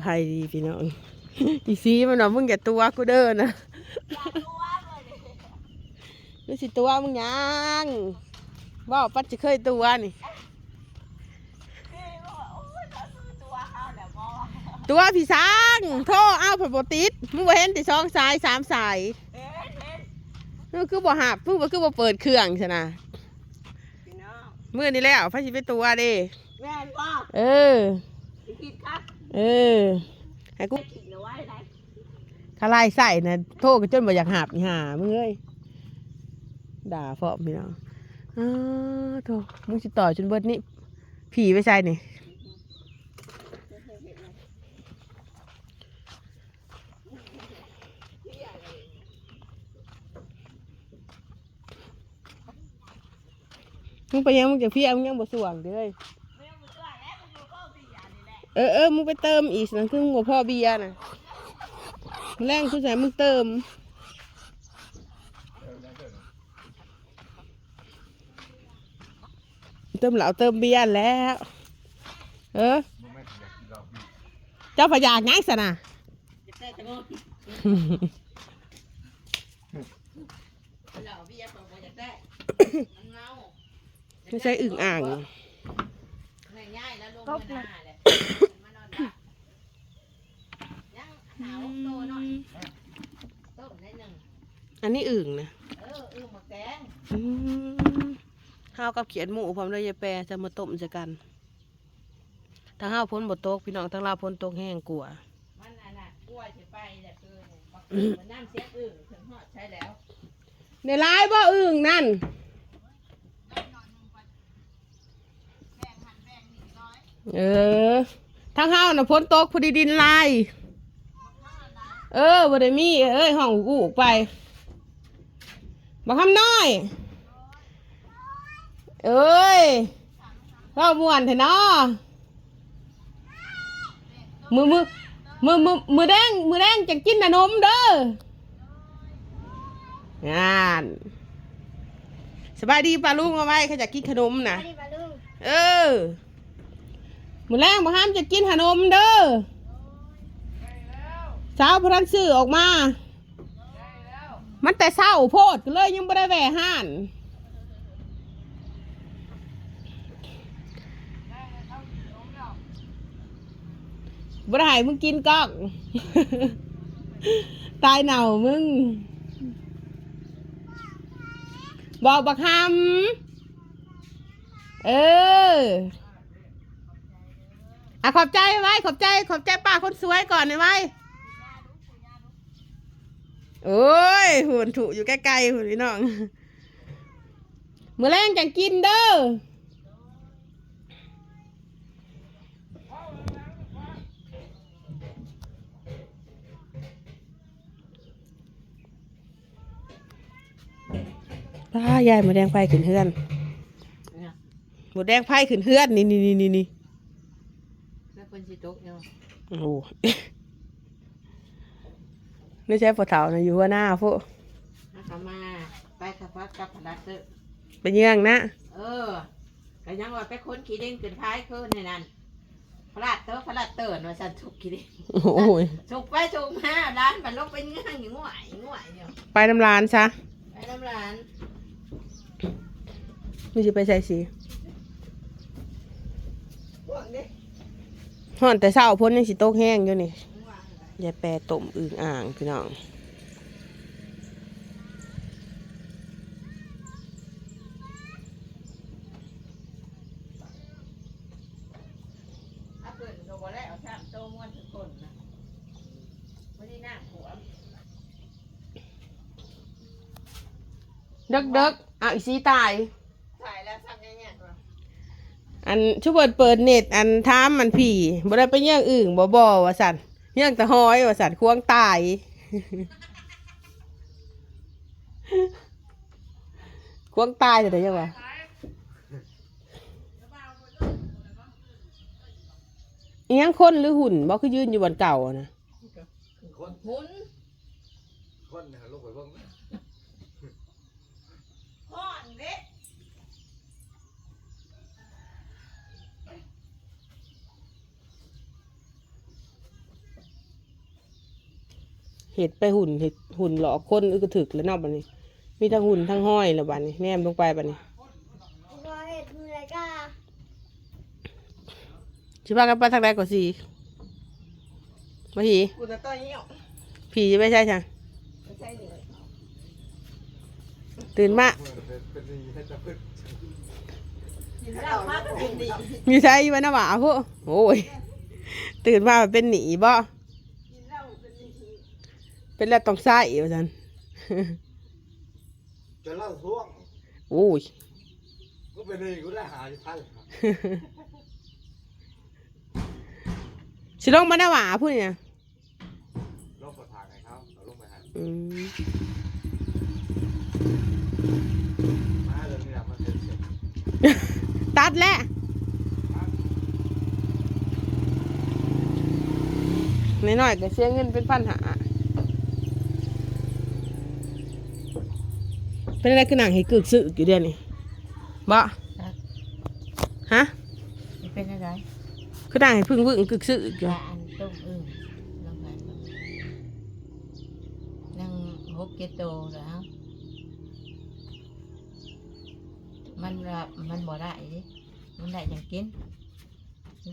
ไพ่ดีพี่น้อง อีซีมันบอกมึงอย่าตัวกูเด้อนะนี่สิตัวมึงยังว่าปัดจะเคยตัวนี่ตัวพี่ช้างโทรเอาผลบติดมึงบ่เห็นแต่สองสายสามสายมึงคือบ่หับมึงบ่คือบ่เปิดเครื่องใช่นะมื่อนี้แล้วพระชิไปตัวเด้แม่นว่าเออผิดครับ เออให้กูขิงเอาไว้ได้ทลายใส่นะโทษกันจนบ่อยากหับห่ามึงเอ้ยด่าฟอมพี่น้องอ้าโทษมึงสิต่อจนเบิดนี่ผีไปใส่นี่มึงไปยังมึงจะพี่เอามึงยังบ่สว่างเด้ย เออเออมึงไปเติมอีกนั่นคือมึงบ่พ่อเบียร์น่ะแรงคือใส่มึงเติมเติมเหล้าเติมเบียร์แล้ว เออเจ้าพยากง่ายสนะจะได้จะงงเหล่าพี่ยาบอกว่าอยากได้มันเงาไม่ใช่อึ่งอ่างง่ ยังหาวโตหน่อยต้มได้หนึ่งอันนี้อึ่งนะเออเออหมกแดงอืมข้าวกับเขียนหมูพร้อมด้วยยายแปรจะมาต้มจะกันทั้งห้าวพ้นบดตกพี่น้องทั้งลาวพ้นตกแห้งกลัวมันน่ะน่ะกล้วยจะไปแต่คือมันน้ำเสียอื่นถึงหอดใช้แล้วในร้ายบ่อึ่งนั่นเออทั้งห้าวน่ะพ้นตกพอดีดินลาย เออบ่ได้มีเอ้ยห้องกูออกไปบักคำน้อย เอ้ยก็ม่วนเถอะเนาะมือมือมือมือมือแดงมือแดงจะกินขนมเด้องานสบายดีป้าลุงเอาไว้เขาจะกินขนมนะเออมือแรงบ่ห้ามจะกินขนมเด้อ สาวพรันซื้อออกมา มันแต่เศร้าโพดเลยยังไม่ได้แหวห้านบ่ได้มึงกินก้อง ตายเหน่ามึง บอกบักคำเอออะขอบใจไว้ ขอบใจ ขอบใจป้าคนสวยก่อนหน่อยไว้ โอ้ยหุ่นถูอยู่ใกล้ๆหุ่นพี่น้องมือแรงจังกินเด้อป้ายายหมูแดงไฟขึ้นเฮือนเนี่ยหมูแดงไฟขึ้นเฮือนนี่นี่นี่นี่นี่แล้วคนสิตกเนาะโอ้โห ไม่ใช่ปะเถานะอยู่หัว่าหน้าพวกนะคะมาไปขับพักกับพลัดเตอร์ไปเยื่องนะเออก็ยังว่าไปค้นขี้เด้งขึ้นท้ายขึ้นในนั้นพลัดเตอร์พลัดเตอร์ว่าฉันทุกขี้เด้งโอ้ยทุกไปทุกมาร้านมันลงไปง่ายง่วยง่วยเนี่ยไปน้ำลานซะไปน้ำร้านไม่ใช่ไปใส่สีพวกนี้ห่อนแต่เศร้าพ้นยังสิโต๊กแห้งอยู่นี่ ยายแปรต้มอึ่งอ่างพี่น้องถ้าเปิดก็บ่ได้เอาชามโตม้วนทุกคนนะวันนี้นั่งหัวเด็กเด็กๆอะอีสีตายถ่ายแล้วสักแง่ๆก่อนอันชุบเปิดเปิดเน็ตอันท้ามมันผีบ่ได้ไปเยื่องอึ่งบ่บ่ว่าสัน เยื่องตะห้อยว่าสันควงตายควงตายแต่ยังวะอิหยังคนหรือหุ่นบ่คือยืนอยู่บนเก่านะคนหุ่นคนนะลูกไปบ้างนะ ห่อนเด็ก เห็ดไปหุ่นเห็ดหุ่นหลอกคนอึกกระถึกแล้วเนอกบันนี้ มีทั้งหุ่นทั้งห้อยแล้วบันนี้แนมลงไปบันนี้รอเห็ดมือไรก็ชิบ้ากันไปทางใดก่อนสิมาผีกูจะต้อยเหี้ยวผีจะไม่ใช่ช่างไม่ใช่เลยตื่นมาเมื่อเป็นเป็นดีให้จะพึ่งกินเหล้าพักกินดีมีใช่ไหมนะหว่าพวกโอ้ย ตื่นมาเป็นหนีบ่ กินเหล้าเป็นดี เป็นแล้วต้องใส่ว่าจันจะเล่าท่วงโอ้ยก็เป็นดีกูได้หาอยู่พันสิลงมาหน้าหว่าพูดเนี่ยลงกดทางไงเขาเอาลงไปหาอืมมาเลยนี่แหละมันเสร็จเสร็จตัดแล้วน้อยๆก็เสียเงินเป็นพันหา เป็นอะไรคือหนังให้กึกสึกอยู่เดือนนี้บ่ฮะเป็นอะไรคือหนังให้พึ่งวึ่งกึกสึกอยู่ละอันต้มอึ่งลงไปนั่งหกเกตโตแล้วมันละมันบ่ได้ดิมันได้อย่างกิน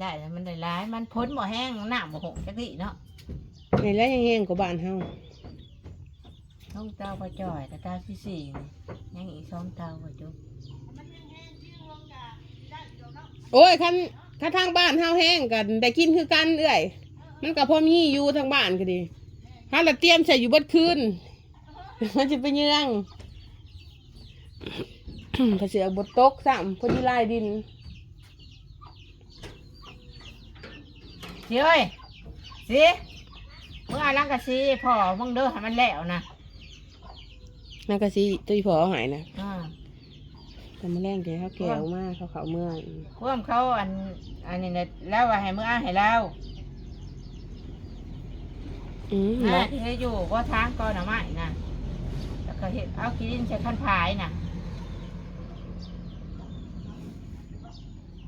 ได้แล้วมันได้ร้าย มันพ้นบ่แห้งหน้าบ่หงจักทีเนาะในแล้วยังแห้งกว่าบ้านเฮา ต้องเตาปลาจ่อยแต่เตาที่สี่นี่ยังอีกสองเตาปลาจุ๊บโอ้ยคันถ้าทางบ้านเฮาแห้งกันได้กินคือกันเอ้อยมันก็พอมีอยู่ทางบ้านก็ดีถ้าเราเตรียมใส่อยู่เบิดคืนมันจะไปเยื่องถ้าเสือบดตกซ้ำพอดีลายดินสิเอ้ยสิเมื่อล้างกะซีพ่อมึงเด้อให้มันแล้วนะ นั่นก็สิตุ้ยพอเอาใหายนะอ่าแต่มาแรงแกเขาแก้วมากเขาเขาเมื่อยพวกเขาอันอันนี้เนี่ยแล้วว่าให้มึงอ่านให้แล้วอืมนะเนาะที่ให้อยู่ก็ทางก่อนหน่อไม้นะแล้วก็เห็ดเอากินใส่ขั้นพายนะ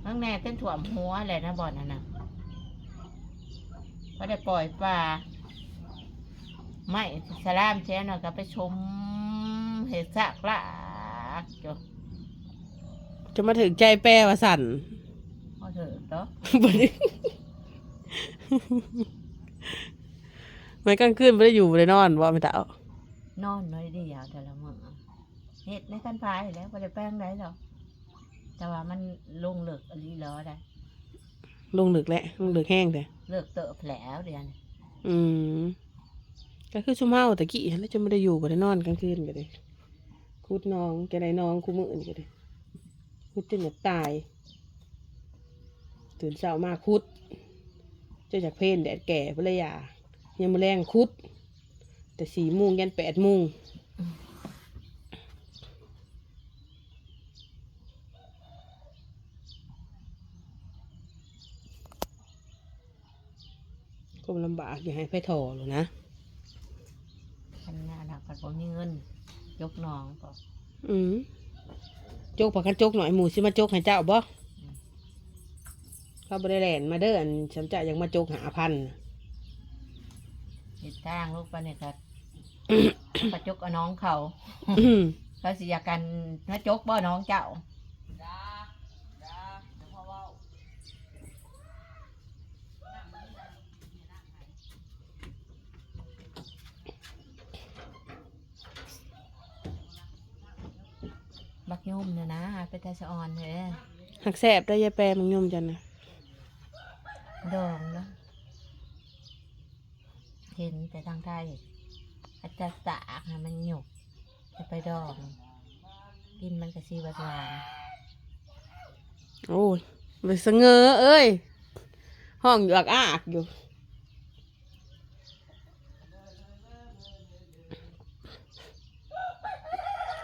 นั่งแน่เต้นถ่วมหัวแหละนะบ่อนนั่นนะก็ได้ปล่อยปลาไม่สลามเช้าน่ะก็ไปชม เห็ดสักละจบจะมาถึงใจแปรว่าสั่นพอเถอะเนาะบ่ได้ไม่กลางคืนไม่ได้อยู่ไม่ได้นอนว่าไม่ตาเอานอนน้อยเดียวแต่ละมื้อเห็ดในขั้นพายแหล้วก็ได้แป้งได้หรอกแต่ว่ามันลงเหลือกอะไรล้อได้ลงดึกแล้วลงดึกแห้งแต่เลิกเตอะแผลวเดียวนี่อืมก็คือชุ่มเฮาแต่กี้แล้วจะไม่ได้อยู่ไม่ได้นอนกลางคืนก็เล ยคุดน้องแกได้น้องคู่มือนี่นก็เลยคุดจนอยาตายตื่นเช้ามาคุดเจะจากเพนแดดแก่ภรรยายังมาแรงคุด แต่สี่โมงยันแปดโมงก็ลำบากอย่าให้ไฟถอหรอกนะขันหน้าหนักปัดผมมีเงิน ยกน้องก็อืมโจกปากกันโจกหน่อยหมูสิมาโจกให้เจ้าบ่เขาบริแลนมาเด้ออันฉันจะยังมาโจกหาพันติดทางลูกไปเนี่ยก็ประจกเอาน้องเขาอืมเขาสิอยากกันนะจกบ่น้องเจ้า บักยุ่มเนี่ยนะเป็นตาสะออนเลยหักแสบได้ยายแปรมึงยมจันนะดองเนาะเห็นแต่ทางไทยอาจจะตากให้มันหยกจะไปดองกินมันกระซีหวานโอ้ยไปสะเงอเอ้ย ห้องอยู่อักอากอยู่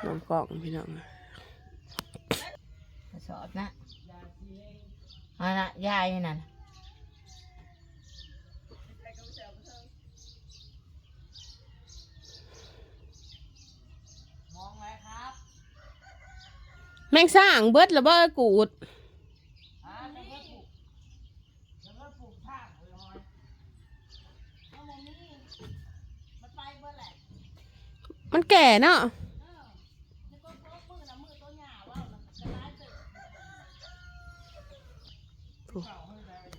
น้องกล่องพี่น้องๆกระ สอบนะอันน่ะยายนั่นแมงสร้างเบิดแล้วบ่กูดมันไปมันแก่เนาะ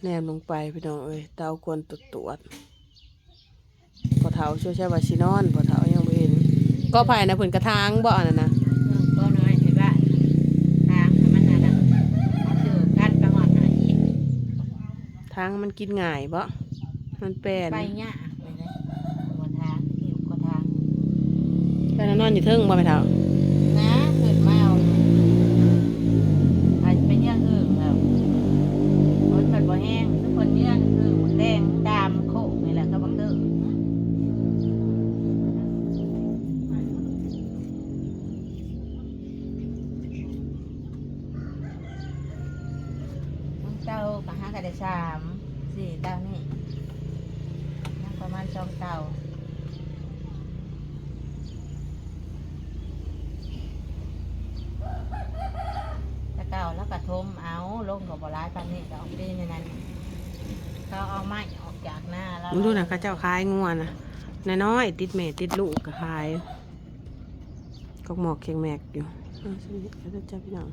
แนมลงไปพี่น้องเอ้ยเตากวนตรวจตรวจพอเท้าช่วยใช้วาชินอนพอเท้ายังบ่เห็นก็ภายนะเพิ่นกระทางบ่อันนั้นนะก็น้อยเห็นว่าทางมันน่ะนะเอาถือกัดไปหอดหาอีกทางมันกินง่ายบ่มันแปลนไปเนี่ยไปเลยหัวทางหิวก็ทางไปนอนอยู่เทิงบ่ไปเท้า เขาเอาไม้ออกจากหน้าแล้วมึงดูนะเขาเจ้าขายงัวนะน้อยๆติดแม่ติดลูกก็ขายก็หมอกเคียงแมกอยู่เอาสิเดี๋ยวจะพี่น้อง